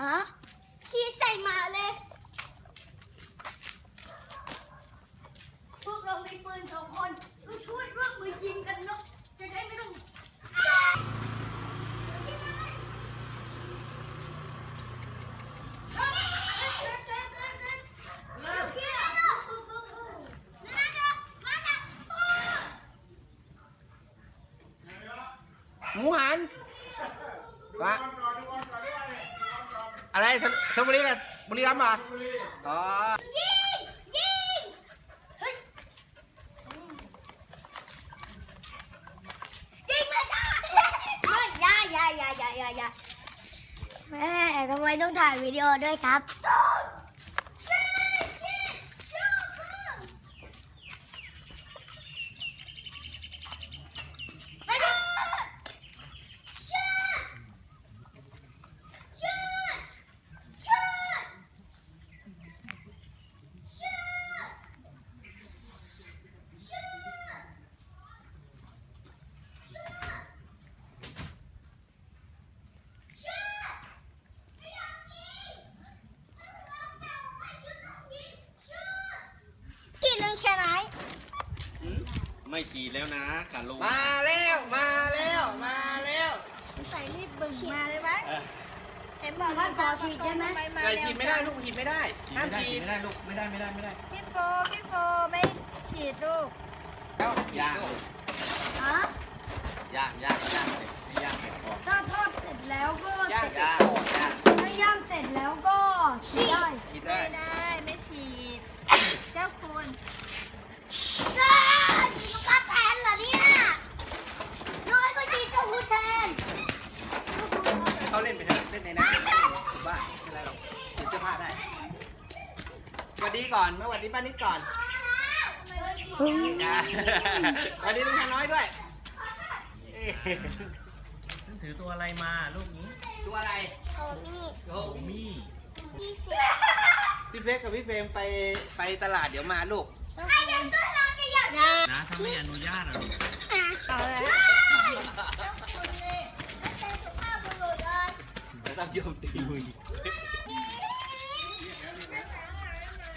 ฮะขี้ใส่หมาเลย พวกเรามีปืนสองคน ก็ช่วยร่วมมือยิงกันเนาะ จะได้ไม่ต้องหมูหันวะ อะไรชลชลบุรีกันบุรีรัมย์เหรอยิงยิงเฮ้ยยิงมาจ้าย่าอย่าอย่าอย่าอย่าอย่าแม่ทำไมต้องถ่ายวิดีโอด้วยครับไปดูชุดชุดชุด กี่ลุงใช่ไหม ไม่ขี่แล้วนะกับลุงมาแล้วมาแล้วมาแล้วใส่รีบบึ่งมาเลยไหมเออเห็นบอกว่าขอฉีดได้ไหมไก่ขีดไม่ได้ลูกขีดไม่ได้ขี่ห้ามไม่ได้ขีขี่ดไม่ได้ลูกไม่ได้ไม่ได้ไม่ได้พี่โฟพี่โฟไม่ฉีดลูกแล้วยากฮะยากยากยากเลยไม่ยากเลยพอถ้าทอดเสร็จแล้วก็ยากยากยากถ้าย่างเสร็จแล้วก็ฉีดได้ขีดไม่ได้ได้ไม่ฉีด เจ้าคุณจ้าฉีดกับแทนเหรอเนี่ยน้อยก็ฉีดกับคุณแทน เขาเล่นไปเถอะเล่นในนั้นผมว่าไม่เป็นไรหรอกเดี๋ยวเสื้อผ้าได้สวัสดีก่อนมาสวัสดี ป้านิดก่อนจ้าสวัสดีลุงชาน้อยด้วยเอ๊ะถือตัวอะไรมาลูกนี้ตัวอะไรโอ้นี่โอ้โอมี่พี่เฟพี่เฟกกับพี่เฟรมไปไปตลาดเดี๋ยวมาลูกใครจะซื้อเราจะอยากนะนะถ้าไม่อนุญาตอะลูกเอาเลยคุณนี่ไม่เป็นสุภาพบุรุษเลยแล้วต้องโยมตีมือ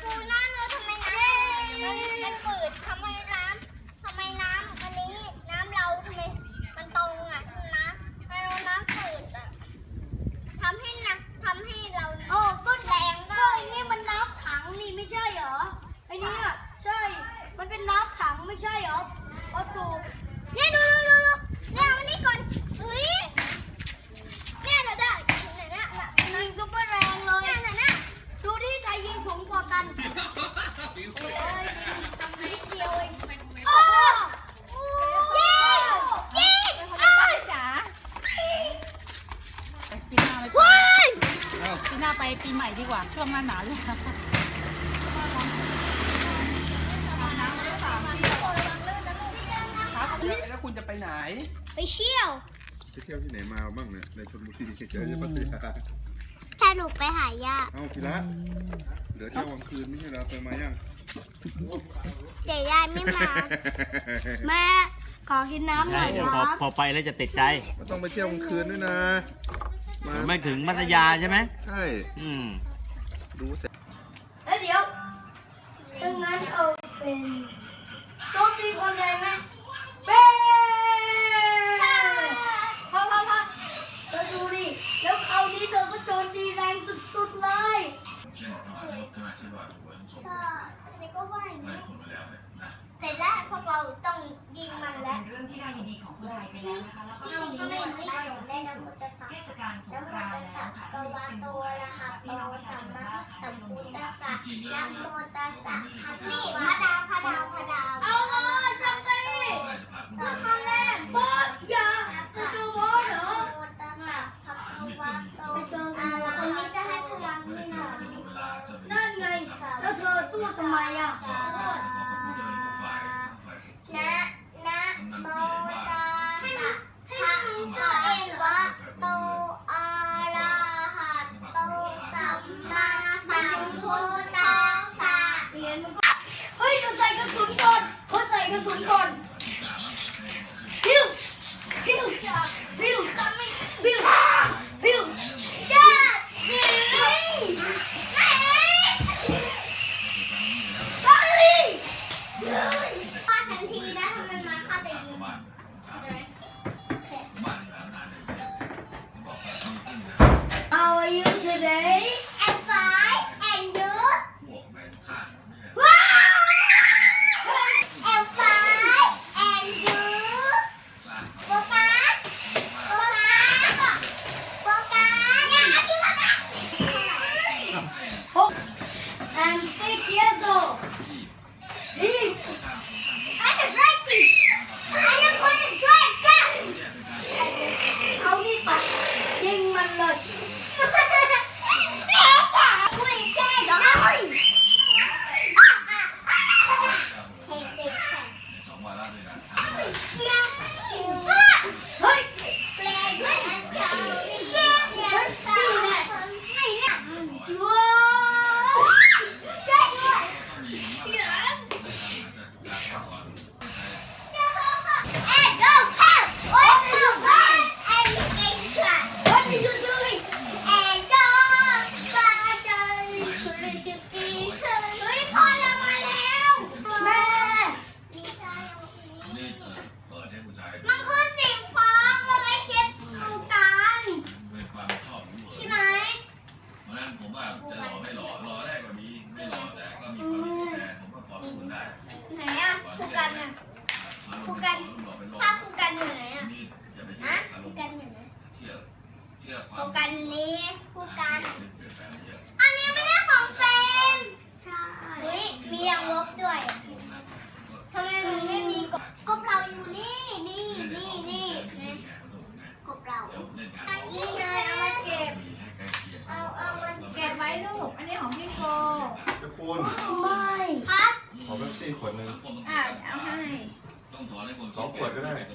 ดูหน้าเนื้อทำไมน้ำมันมันฝืดทำไมน้ำทำไมน้ำอันนี้น้ำเราทำไมมันตรงอะน้ำมันน้ำฝืดอะทำให้นะทำให้เราโอ้ก็แรงได้ไอ้นี่มันน้ำถังนี่ไม่ใช่เหรอไอ้นี่อะใช่ มัน เป็นน้ำถังไม่ใช่เหรอพอสูบเนี่ยดูดูดูเนี่ยเอาอันนี้ก่อนเฮ้ยเนี่ยเราได้เนี่ยเนี่ยเนี่ยยิงซุปเปอร์แรงเลยเนี่ยเนี่ยเนี่ยดูที่ใครยิงสูงกว่ากันเอ้ยทำนิดเดียวเองโอ้ยิงยิงเอ้ยจ๋าว้ายปีหน้าไปปีใหม่ดีกว่าช่วงหน้าหนาว ดีกว่าแล้วคุณจะไปไหน ไปเที่ยวไปเที่ยวที่ไหนมาบ้างเนี่ยในชนบุรีเฉยๆจะพัทยาสนุกไปหายาเอ้าพีระเหลือเที่ยวกลางคืนไม่ใช่เหรอไปมายังเดี๋ยวยายไม่มา แม่ขอกินน้ำหน่อยเดี๋ยวคพอรับพอไปแล้วจะติดใจมันต้องไปเที่ยวกลางคืนด้วยนะมาไม่ถึงมัธยาใช่ไหมใช่อืมดูเสร็จแล้วเดี๋ยวดังนั้นเอาเป็นโจมตีคนแรงไหมเป้พอพอพอเธอดูดิ แล้วคราวนี้เธอก็โจมตีแรงสุดๆเลย ใช่อันนี้ก็ว่าอย่างนี้เสร็จแล้วพวกเราต้องยิงมันแล้วเป็นเรื่องที่น่ายินดีของคนไทยไปแล้วนะคะ แล้วก็เราช่วงก็นี้ไม่เนี่ยไม่ใกล้ได้จะได้สิ้นนะสุมุดตสะเทศกาลสนะงโมกรานต์ตัสแล้สะวค่ะกวาโตอะระหะโตพี่น้องประชาสัมชนมาว่าสัมพุทธัสสะจริงนะโมตัสสะนี่พระดาวพระดาวพระดาวเอาเล 啊，对天，起。 กันเนี่ยครูกันภาพครูกันอยู่ไหนอะฮะครูกันอยู่ไหนครูกันนี้ครูกัน อันนี้ไม่ได้ของเฟมใช่มีอย่างลบด้วยทำไมมันไม่มีกบเราอยู่นี่นี่นี่นี่กบเรานี่ไงเอามาเก็บเอาเอามาเก็บไว้ลูกอันนี้ของพี่โกคุณ ขอเป๊ปซี่ขวดหนึ่งอะเอาให้ สองขวดก็ได้ ก